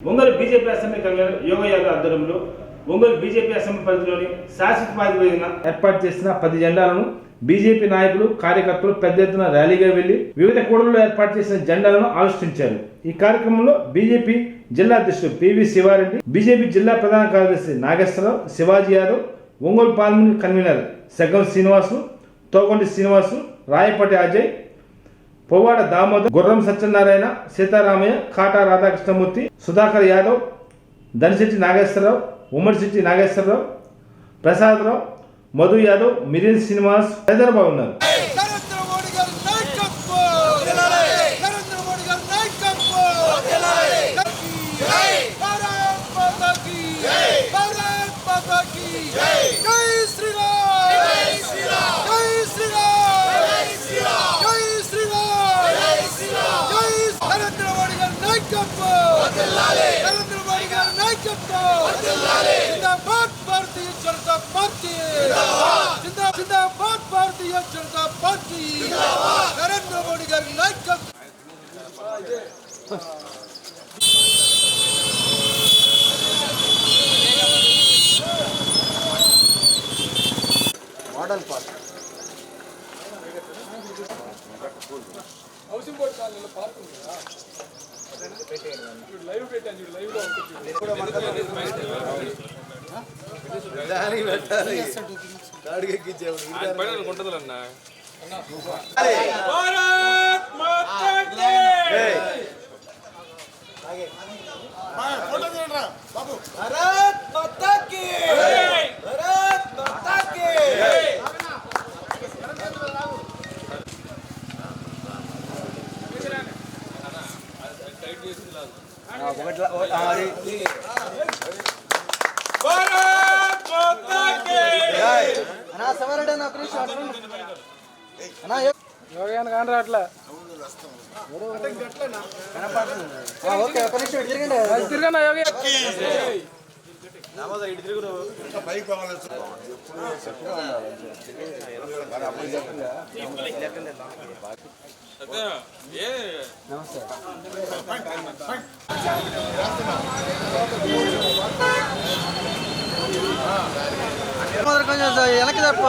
Ongole BJP assembly convener Yoga Yadav ఆధ్వర్యంలో Ongole BJP assembly పరిధిలోని శాశ్వత ప్రాతిపదికన ఏర్పాటు చేసిన పది జెండాలను బీజేపీ నాయకులు కార్యకర్తలు పెద్ద ఎత్తున ర్యాలీగా వెళ్ళి వివిధ కూడళ్ళలో ఏర్పాటు చేసిన జెండాలను ఆవిష్కరించారు. ఈ కార్యక్రమంలో బీజేపీ జిల్లా అధ్యక్షుడు పివి శివారెడ్డి బీజేపీ జిల్లా ప్రధాన కార్యదర్శి నాగేశ్వరరావు శివాజీ యాదవ్ ఒంగోలు పార్లమెంట్ కన్వీనర్ సెగం శ్రీనివాసు తోగొండి శ్రీనివాసు రాయపాటి అజయ్ పొవ్వాడ దామోదర్ గుర్రం సత్యనారాయణ సీతారామయ్య కాటా రాధాకృష్ణమూర్తి సుధాకర్ యాదవ్ ధనిశెట్టి నాగేశ్వరరావు ఉమ్మడిశెట్టి నాగేశ్వరరావు ప్రసాదరావు మధు యాదవ్ మిరిన్ శ్రీనివాస్ తదితరులు ఉన్నారు. பார்ட்டி ஜிந்தாபாத் பாரதிய ஜனதா பார்ட்டி. நரேந்திர மோடி காரி லைக்கம் மாடல் பார்க் ஹவுசிங் போர்ட் காலையில் பார்க்குங்களா லைவ் டேட்டா லைவ்ல పార్టీ నరేంద్ర మోడీ గారి నాయకత్వం భారత్ మాతా కీ తిరగండి యోగి కొంచెం వెనక్కి తప్ప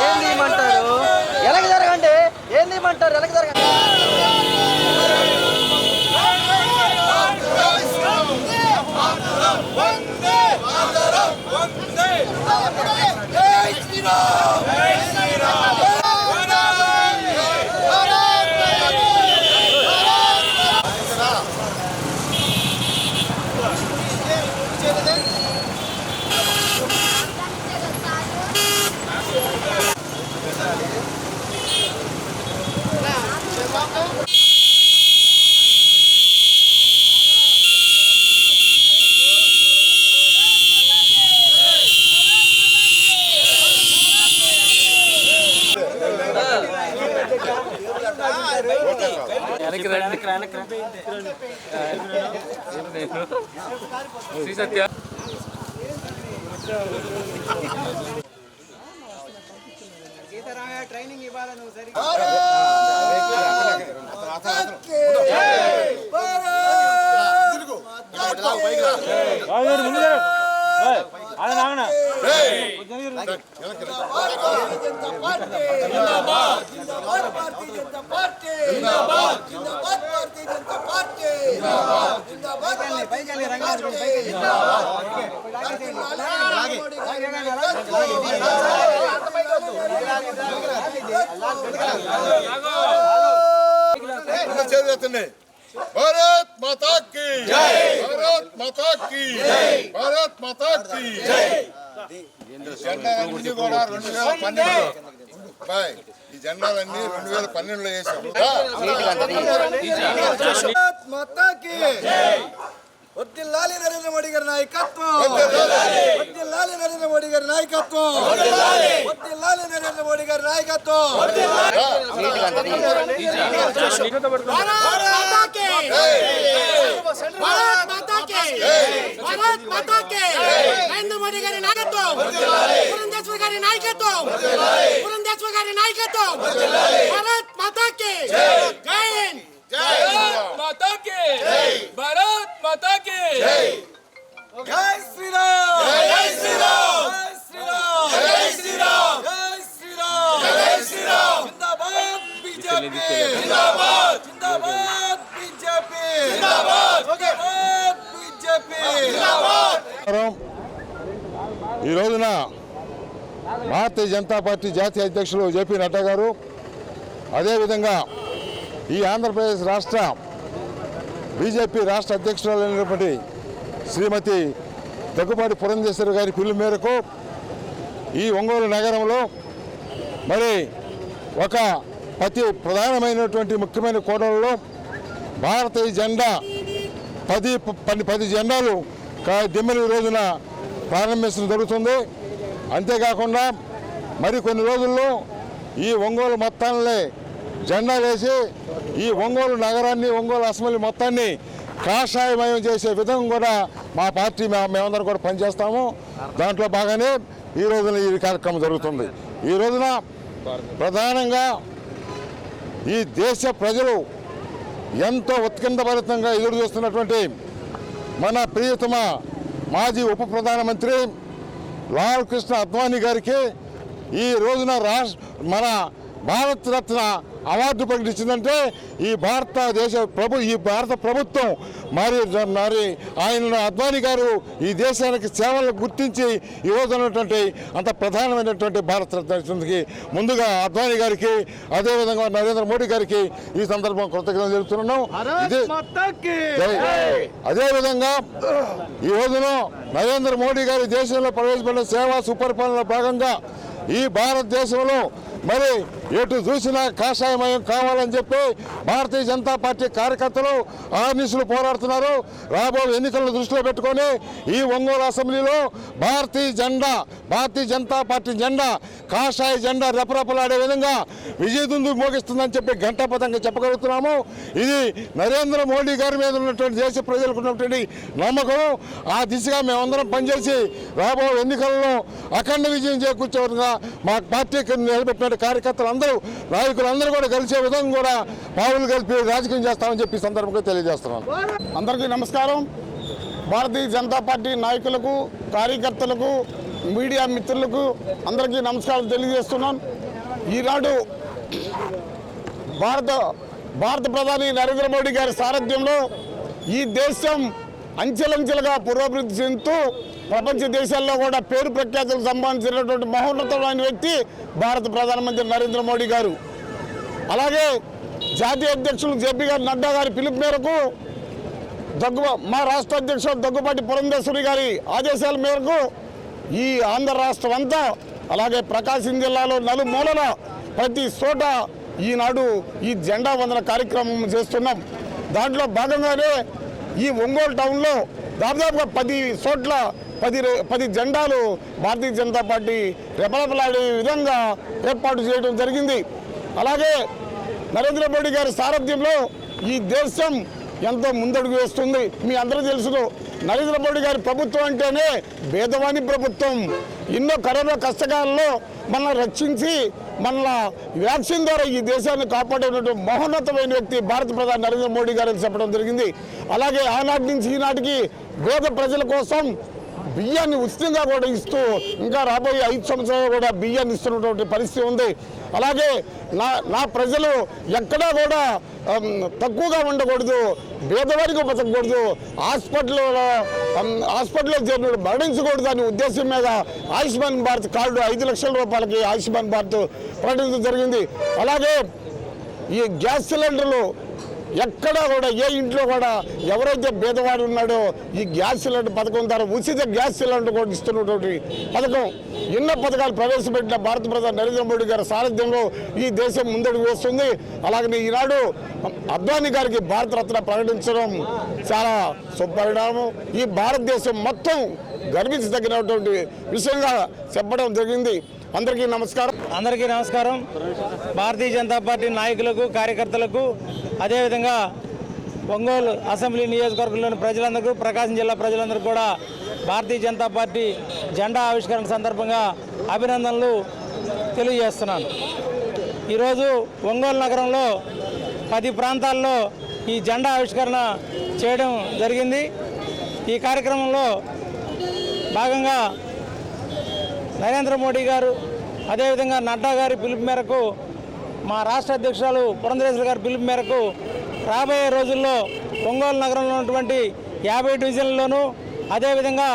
ఏం తీయమంటారు వెనక్కి జరగండి ఏం తీయమంటారు వెనక్కి జరగండి శ్రీ సత్య ట్రైనింగ్ ఇవ్వాలి నువ్వు సరి పైకి వెళ్ళి రంగారు పైకి భారత్ మాతా కీ భారత్ మాతా కీ భారత్ మాతా కీ జెండాలన్నీ కూడా రెండు వేల పన్నెండు బాయ్. ఈ జెండాలన్నీ రెండు వేల పన్నెండులో వేసాం వద్దిల్లాలి నరేంద్ర మోడీ గారి నాయకత్వం. వద్దిల్లాలి నరేంద్ర మోడీ గారి నాయకత్వం. వద్దిల్లాలి నరేంద్ర మోడీ గారి నాయకత్వం. భారత్ మాతాకి. భారత్ మాతాకి భారత్ మాతాకి నరేంద్ర మోడీ గారి నాయకత్వం. పురంధేశ్వర గారి నాయకత్వం. పురంధేశ్వర గారి నాయకత్వం. భారత్ మాతాకి జై. హింద్ భారత్ మాతాకి భారత్ మాతాకి భారతీయ జనతా పార్టీ జాతీయ అధ్యక్షులు జేపీ నడ్డా గారు అదేవిధంగా ఈ ఆంధ్రప్రదేశ్ రాష్ట్ర బీజేపీ రాష్ట్ర అధ్యక్షురాలైనటువంటి శ్రీమతి దగ్గుబాటి పురంధేశ్వరి గారి పిలుపు మేరకు ఈ ఒంగోలు నగరంలో మరి ఒక అతి ప్రధానమైనటువంటి ముఖ్యమైన కోణంలో భారతీయ జెండా పది పది పది జెండాలు కా- రోజున ప్రారంభించడం జరుగుతుంది. అంతేకాకుండా మరి కొన్ని రోజుల్లో ఈ ఒంగోలు మొత్తాన్ని జెండా వేసి ఈ ఒంగోలు నగరాన్ని ఒంగోలు అసెంబ్లీ మొత్తాన్ని కాషాయమయం చేసే విధంగా కూడా మా పార్టీ మేమందరం కూడా పనిచేస్తాము. దాంట్లో బాగానే ఈ రోజున ఈ కార్యక్రమం జరుగుతుంది. ఈ రోజున ప్రధానంగా ఈ దేశ ప్రజలు ఎంతో ఉత్కంఠభరితంగా ఎదురు చూస్తున్నటువంటి మన ప్రియతమ మాజీ ఉప ప్రధానమంత్రి లాల్ కృష్ణ అద్వానీ గారికి ఈ రోజున రాష్ట్ర మన భారత రత్న అవార్డు ప్రకటించిందంటే ఈ భారతదేశ ప్రభు ఈ భారత ప్రభుత్వం. మరి మరి ఆయన అద్వానీ గారు ఈ దేశానికి సేవలు గుర్తించి ఈ రోజు ఉన్నటువంటి అంత ప్రధానమైనటువంటి భారత రత్నకి ముందుగా అద్వానీ గారికి అదేవిధంగా నరేంద్ర మోడీ గారికి ఈ సందర్భం కృతజ్ఞతలు తెలుపుతున్నాం. అదేవిధంగా ఈ రోజున నరేంద్ర మోడీ గారి దేశంలో ప్రవేశపెట్టిన సేవా సుపరిపాలన భాగంగా ఈ భారతదేశంలో మరి ఎటు చూసినా కాషాయమయం కావాలని చెప్పి భారతీయ జనతా పార్టీ కార్యకర్తలు ఆర్నిసులు పోరాడుతున్నారు. రాబో ఎన్నికలను దృష్టిలో పెట్టుకొని ఈ ఒంగోలు అసెంబ్లీలో భారతీయ జెండా భారతీయ జనతా పార్టీ జెండా కాషాయ జెండా రెపరెపలాడే విధంగా విజయదుందు మోగిస్తుందని చెప్పి ఘంటాపథంగా చెప్పగలుగుతున్నాము. ఇది నరేంద్ర మోడీ గారి మీద ఉన్నటువంటి దేశ ప్రజలకు ఉన్నటువంటి నమ్మకం. ఆ దిశగా మేమందరం పనిచేసి రాబో ఎన్నికల్లో అఖండ విజయం చేకూర్చే విధంగా మా పార్టీకి నిలబెట్టిన కార్యకర్తలు అందరూ నాయకులు అందరూ కూడా కలిసే విధంగా కూడా పావులు కలిపి రాజకీయం చేస్తామని చెప్పి సందర్భంగా తెలియజేస్తున్నాను. అందరికీ నమస్కారం. భారతీయ జనతా పార్టీ నాయకులకు కార్యకర్తలకు మీడియా మిత్రులకు అందరికీ నమస్కారం తెలియజేస్తున్నాను. ఈనాడు భారత భారత ప్రధాని నరేంద్ర మోడీ గారి సారథ్యంలో ఈ దేశం అంచెలంచెలుగా పురోభివృద్ధి చెందుతూ ప్రపంచ దేశాల్లో కూడా పేరు ప్రఖ్యాతులకు సంబంధించినటువంటి మహోన్నతమైన వ్యక్తి భారత ప్రధానమంత్రి నరేంద్ర మోడీ గారు. అలాగే జాతీయ అధ్యక్షులు జేపీ గారు నడ్డా గారి పిలుపు మేరకు దగ్గు మా రాష్ట్ర అధ్యక్షుడు దగ్గుబాటి పురంధేశ్వరి గారి ఆదేశాల మేరకు ఈ ఆంధ్ర రాష్ట్రం అంతా అలాగే ప్రకాశం జిల్లాలో నలుమూలల ప్రతి చోట ఈనాడు ఈ జెండా వందన కార్యక్రమం చేస్తున్నాం. దాంట్లో భాగంగానే ఈ ఒంగోలు టౌన్లో దాదాపుగా పది చోట్ల పది పది జెండాలు భారతీయ జనతా పార్టీ రెపరెపలాడే విధంగా ఏర్పాటు చేయడం జరిగింది. అలాగే నరేంద్ర మోడీ గారి సారథ్యంలో ఈ దేశం ఎంతో ముందడుగు వేస్తుంది. మీ అందరూ తెలుసు నరేంద్ర మోడీ గారి ప్రభుత్వం అంటేనే భేదవాణి ప్రభుత్వం. ఎన్నో కరోనా కష్టకాలంలో మనం రక్షించి మన వ్యాక్సిన్ ద్వారా ఈ దేశాన్ని కాపాడేటువంటి మహోన్నతమైన వ్యక్తి భారత ప్రధాని నరేంద్ర మోడీ గారు చెప్పడం జరిగింది. అలాగే ఆనాటి నుంచి ఈనాటికి పేద ప్రజల కోసం బియ్యాన్ని ఉచితంగా కూడా ఇస్తూ ఇంకా రాబోయే ఐదు సంవత్సరాలు కూడా బియ్యాన్ని ఇస్తున్నటువంటి పరిస్థితి ఉంది. అలాగే నా నా ప్రజలు ఎక్కడా కూడా తక్కువగా ఉండకూడదు పేదవారికి బతకూడదు హాస్పిటల్లో హాస్పిటల్లో చేరినప్పుడు మరణించకూడదు అనే ఉద్దేశం మీద ఆయుష్మాన్ భారత్ కార్డు ఐదు లక్షల రూపాయలకి ఆయుష్మాన్ భారత్ ప్రకటించడం జరిగింది. అలాగే ఈ గ్యాస్ సిలిండర్లు ఎక్కడా కూడా ఏ ఇంట్లో కూడా ఎవరైతే పేదవాడు ఉన్నాడో ఈ గ్యాస్ సిలిండర్ పథకం ద్వారా ఉచిత గ్యాస్ సిలిండర్ కూడా ఇస్తున్నటువంటి పథకం. ఎన్నో పథకాలు ప్రవేశపెట్టిన భారత ప్రధాని నరేంద్ర మోడీ గారి సారథ్యంలో ఈ దేశం ముందడుగు వస్తుంది. అలాగనే ఈనాడు అద్వానీ గారికి భారతరత్న ప్రకటించడం చాలా సుపరిణామం. ఈ భారతదేశం మొత్తం గర్వించదగినటువంటి విషయంగా చెప్పడం జరిగింది. అందరికీ నమస్కారం. అందరికీ నమస్కారం. భారతీయ జనతా పార్టీ నాయకులకు కార్యకర్తలకు అదేవిధంగా ఒంగోలు అసెంబ్లీ నియోజకవర్గంలోని ప్రజలందరికీ ప్రకాశం జిల్లా ప్రజలందరికీ కూడా భారతీయ జనతా పార్టీ జెండా ఆవిష్కరణ సందర్భంగా అభినందనలు తెలియజేస్తున్నాను. ఈరోజు ఒంగోలు నగరంలో పది ప్రాంతాల్లో ఈ జెండా ఆవిష్కరణ చేయడం జరిగింది. ఈ కార్యక్రమంలో భాగంగా నరేంద్ర మోడీ గారు అదేవిధంగా నడ్డా గారి పిలుపు మేరకు మా రాష్ట్ర అధ్యక్షురాలు పురంధరేశ్వర గారి పిలుపు మేరకు రాబోయే రోజుల్లో ఒంగోలు నగరంలో ఉన్నటువంటి యాభై డివిజన్లలోనూ అదేవిధంగా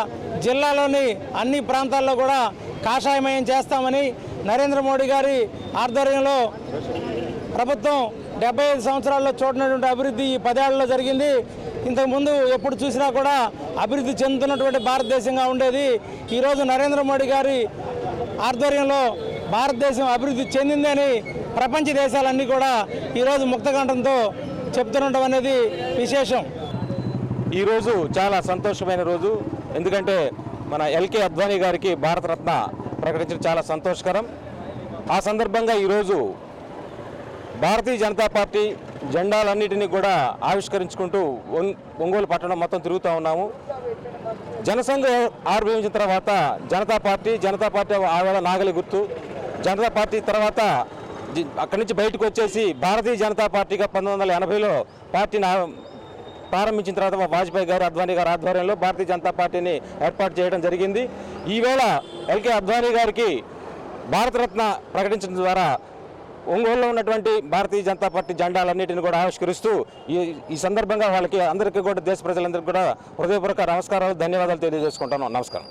జిల్లాలోని అన్ని ప్రాంతాల్లో కూడా కాషాయమయం చేస్తామని నరేంద్ర మోడీ గారి ఆధ్వర్యంలో ప్రభుత్వం డెబ్బై ఐదు సంవత్సరాల్లో చూడనటువంటి అభివృద్ధి ఈ పదేళ్ళలో జరిగింది. ఇంతకుముందు ఎప్పుడు చూసినా కూడా అభివృద్ధి చెందుతున్నటువంటి భారతదేశంగా ఉండేది. ఈరోజు నరేంద్ర మోడీ గారి ఆధ్వర్యంలో భారతదేశం అభివృద్ధి చెందిందని ప్రపంచ దేశాలన్నీ కూడా ఈరోజు ముక్తకంఠంతో చెప్తుండటం అనేది విశేషం. ఈరోజు చాలా సంతోషమైన రోజు. ఎందుకంటే మన ఎల్కే అద్వానీ గారికి భారతరత్న ప్రకటించడం చాలా సంతోషకరం. ఆ సందర్భంగా ఈరోజు భారతీయ జనతా పార్టీ జెండాలన్నిటినీ కూడా ఆవిష్కరించుకుంటూ ఒం- ఒంగోలు పట్టణం మొత్తం తిరుగుతూ ఉన్నాము. జనసంఘ ఆవిర్భవించిన తర్వాత జనతా పార్టీ జనతా పార్టీ ఆవేళ నాగలి గుర్తు. జనతా పార్టీ తర్వాత జి- అక్కడి నుంచి బయటకు వచ్చేసి భారతీయ జనతా పార్టీగా పంతొమ్మిది వందల ఎనభైలో పార్టీని ప్రారంభించిన తర్వాత వాజ్పేయి గారు అద్వానీ గారు ఆధ్వర్యంలో భారతీయ జనతా పార్టీని ఏర్పాటు చేయడం జరిగింది. ఈవేళ ఎల్కే అద్వానీ గారికి భారతరత్న ప్రకటించడం ద్వారా ఒంగోలులో ఉన్నటువంటి భారతీయ జనతా పార్టీ జెండాలన్నింటిని కూడా ఆవిష్కరిస్తూ ఈ ఈ సందర్భంగా వాళ్ళకి అందరికీ కూడా దేశ ప్రజలందరికీ కూడా హృదయపూర్వక నమస్కారాలు ధన్యవాదాలు తెలియజేసుకుంటాను నమస్కారం.